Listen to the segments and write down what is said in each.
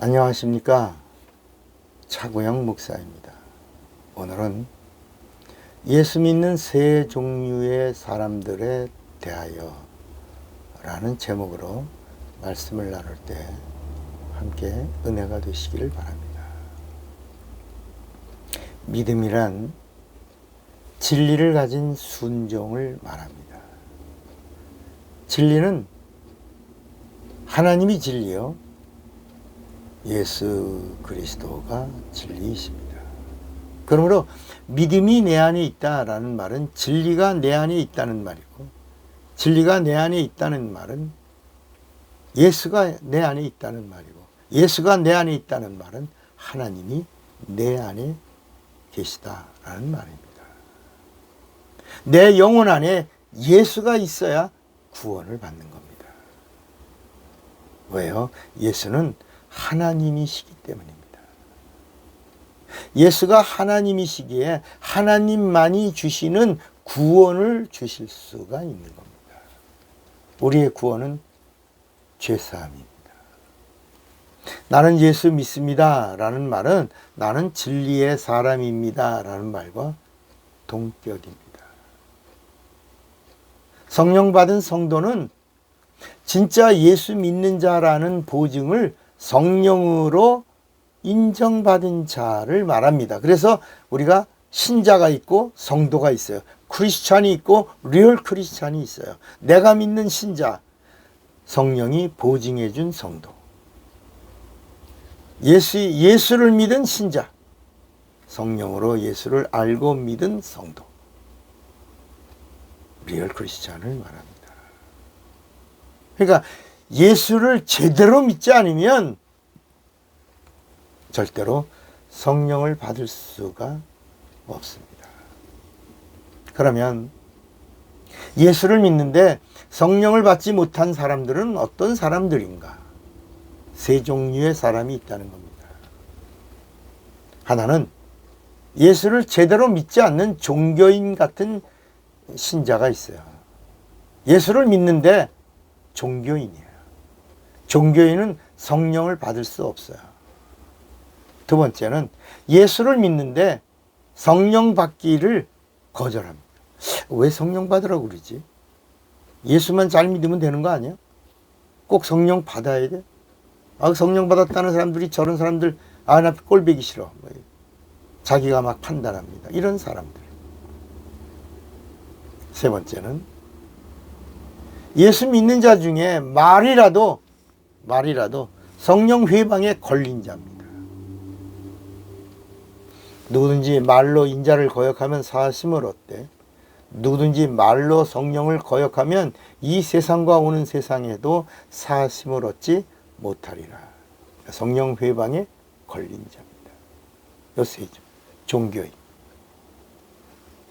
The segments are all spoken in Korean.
안녕하십니까. 차구영 목사입니다. 오늘은 예수 믿는 세 종류의 사람들에 대하여 라는 제목으로 말씀을 나눌 때 함께 은혜가 되시기를 바랍니다. 믿음이란 진리를 가진 순종을 말합니다. 진리는 하나님이 진리요. 예수 그리스도가 진리이십니다. 그러므로 믿음이 내 안에 있다라는 말은 진리가 내 안에 있다는 말이고 진리가 내 안에 있다는 말은 예수가 내 안에 있다는 말이고 예수가 내 안에 있다는 말은 하나님이 내 안에 계시다라는 말입니다. 내 영혼 안에 예수가 있어야 구원을 받는 겁니다. 왜요? 예수는 하나님이시기 때문입니다. 예수가 하나님이시기에 하나님만이 주시는 구원을 주실 수가 있는 겁니다. 우리의 구원은 죄사함입니다. 나는 예수 믿습니다. 라는 말은 나는 진리의 사람입니다. 라는 말과 동격입니다. 성령 받은 성도는 진짜 예수 믿는 자라는 보증을 성령으로 인정받은 자를 말합니다. 그래서 우리가 신자가 있고 성도가 있어요. 크리스찬이 있고 리얼 크리스찬이 있어요. 내가 믿는 신자, 성령이 보증해 준 성도. 예수, 예수를 믿은 신자, 성령으로 예수를 알고 믿은 성도. 리얼 크리스찬을 말합니다. 그러니까 예수를 제대로 믿지 않으면 절대로 성령을 받을 수가 없습니다. 그러면 예수를 믿는데 성령을 받지 못한 사람들은 어떤 사람들인가? 세 종류의 사람이 있다는 겁니다. 하나는 예수를 제대로 믿지 않는 종교인 같은 신자가 있어요. 예수를 믿는데 종교인이에요. 종교인은 성령을 받을 수 없어요. 두 번째는 예수를 믿는데 성령 받기를 거절합니다. 왜 성령 받으라고 그러지? 예수만 잘 믿으면 되는 거 아니야? 꼭 성령 받아야 돼? 아, 성령 받았다는 사람들이 저런 사람들, 아, 나 꼴배기 싫어. 뭐 자기가 막 판단합니다. 이런 사람들. 세 번째는 예수 믿는 자 중에 말이라도 말이라도 성령 회방에 걸린 자입니다. 누구든지 말로 인자를 거역하면 사심을 얻되 누구든지 말로 성령을 거역하면 이 세상과 오는 세상에도 사심을 얻지 못하리라. 성령 회방에 걸린 자입니다. 요세죠. 종교인.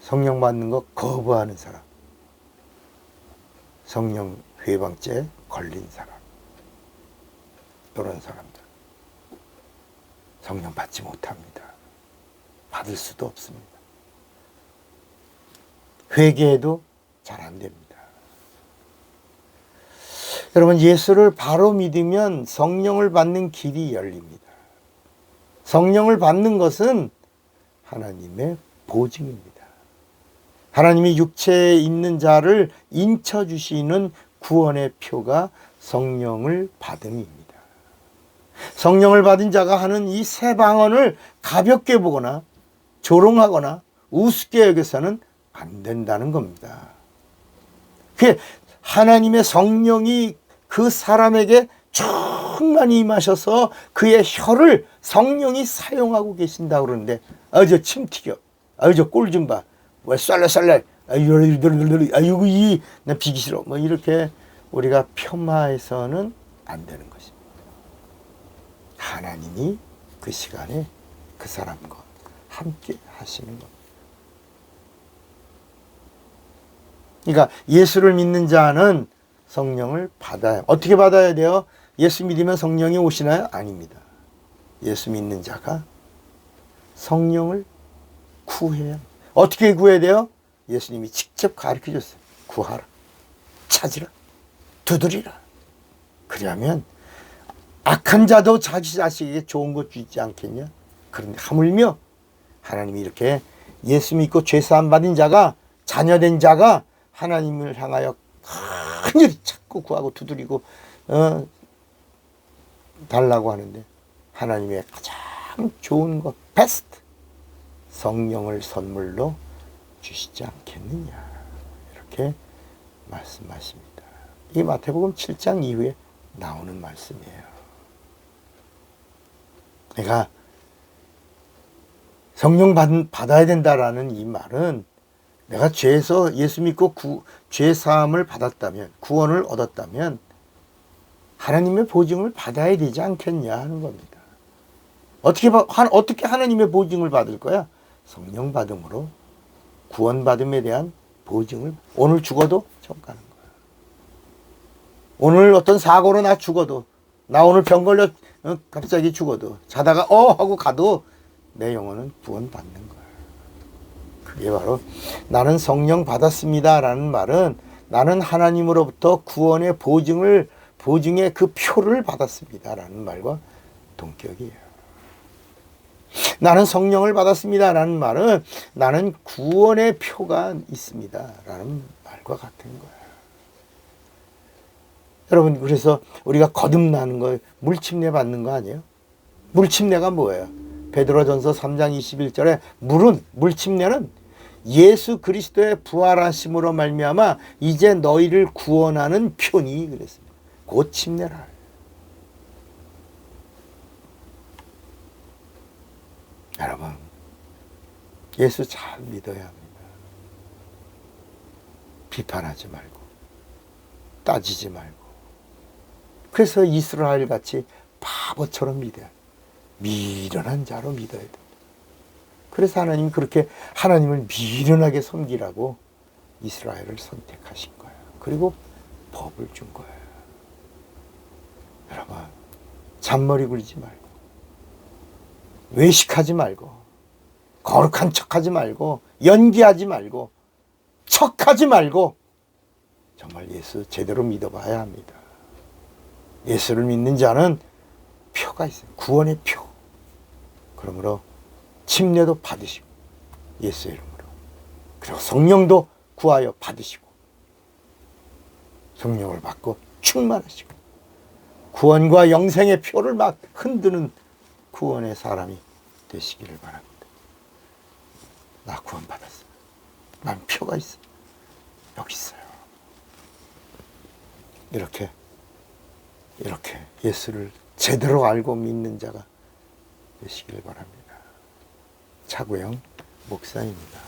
성령 받는 거 거부하는 사람. 성령 회방죄 걸린 사람. 이런 사람들. 성령 받지 못합니다. 받을 수도 없습니다. 회개해도 잘 안 됩니다. 여러분, 예수를 바로 믿으면 성령을 받는 길이 열립니다. 성령을 받는 것은 하나님의 보증입니다. 하나님이 육체에 있는 자를 인쳐주시는 구원의 표가 성령을 받음입니다. 성령을 받은 자가 하는 이 세 방언을 가볍게 보거나 조롱하거나 우습게 여겨서는 안 된다는 겁니다. 그 하나님의 성령이 그 사람에게 충만히 임하셔서 그의 혀를 성령이 사용하고 계신다 그러는데 아저 침 튀겨 아저 꼴 좀 봐. 왜 쌀래쌀래 아이고 이나 비기 싫어 뭐 이렇게 우리가 폄하해서는 안 되는 것입니다. 하나님이 그 시간에 그 사람과 함께 하시는 겁니다. 그러니까 예수를 믿는 자는 성령을 받아야 어떻게 받아야 돼요? 예수 믿으면 성령이 오시나요? 아닙니다. 예수 믿는 자가 성령을 구해야 어떻게 구해야 돼요? 예수님이 직접 가르쳐 줬어요. 구하라. 찾으라. 두드리라. 그러면 악한 자도 자기 자식에게 좋은 것 주지 않겠냐? 그런데 하물며 하나님이 이렇게 예수 믿고 죄사함 받은 자가 자녀된 자가 하나님을 향하여 간절히 찾고 구하고 두드리고 어, 달라고 하는데 하나님의 가장 좋은 것 베스트 성령을 선물로 주시지 않겠느냐 이렇게 말씀하십니다. 이 마태복음 7장 이후에 나오는 말씀이에요. 내가 성령 받, 받아야 된다라는 이 말은 내가 죄에서 예수 믿고 구, 죄 사함을 받았다면 구원을 얻었다면 하나님의 보증을 받아야 되지 않겠냐 하는 겁니다. 어떻게 바- 하- 어떻게 하나님의 보증을 받을 거야? 성령 받음으로 구원 받음에 대한 보증을 오늘 죽어도 전 가는 거야. 오늘 어떤 사고로 나 죽어도 나 오늘 병 걸려 어, 갑자기 죽어도 자다가 어 하고 가도 내 영혼은 구원 받는 거야. 그게 바로 나는 성령 받았습니다라는 말은 나는 하나님으로부터 구원의 보증을 보증의 그 표를 받았습니다라는 말과 동격이에요. 나는 성령을 받았습니다라는 말은 나는 구원의 표가 있습니다라는 말과 같은 거예요. 여러분 그래서 우리가 거듭나는 거 물침내 받는 거 아니에요? 물침내가 뭐예요? 베드로전서 3장 21절에 물은 물침내는 예수 그리스도의 부활하심으로 말미암아 이제 너희를 구원하는 표니 그랬습니다. 곧 침내라. 여러분 예수 잘 믿어야 합니다. 비판하지 말고 따지지 말고 그래서 이스라엘 같이 바보처럼 믿어야 미련한 자로 믿어야 돼. 그래서 하나님 그렇게 하나님을 미련하게 섬기라고 이스라엘을 선택하신 거예요. 그리고 법을 준 거예요. 여러분 잔머리 굴리지 말고 외식하지 말고 거룩한 척하지 말고 연기하지 말고 척하지 말고 정말 예수 제대로 믿어봐야 합니다. 예수를 믿는 자는 표가 있어요. 구원의 표. 그러므로 침례도 받으시고 예수 이름으로 그리고 성령도 구하여 받으시고 성령을 받고 충만하시고 구원과 영생의 표를 막 흔드는 구원의 사람이 되시기를 바랍니다. 나 구원 받았어. 난 표가 있어. 여기 있어요. 이렇게 이렇게 예수를 제대로 알고 믿는 자가 되시기를 바랍니다. 차구영 목사입니다.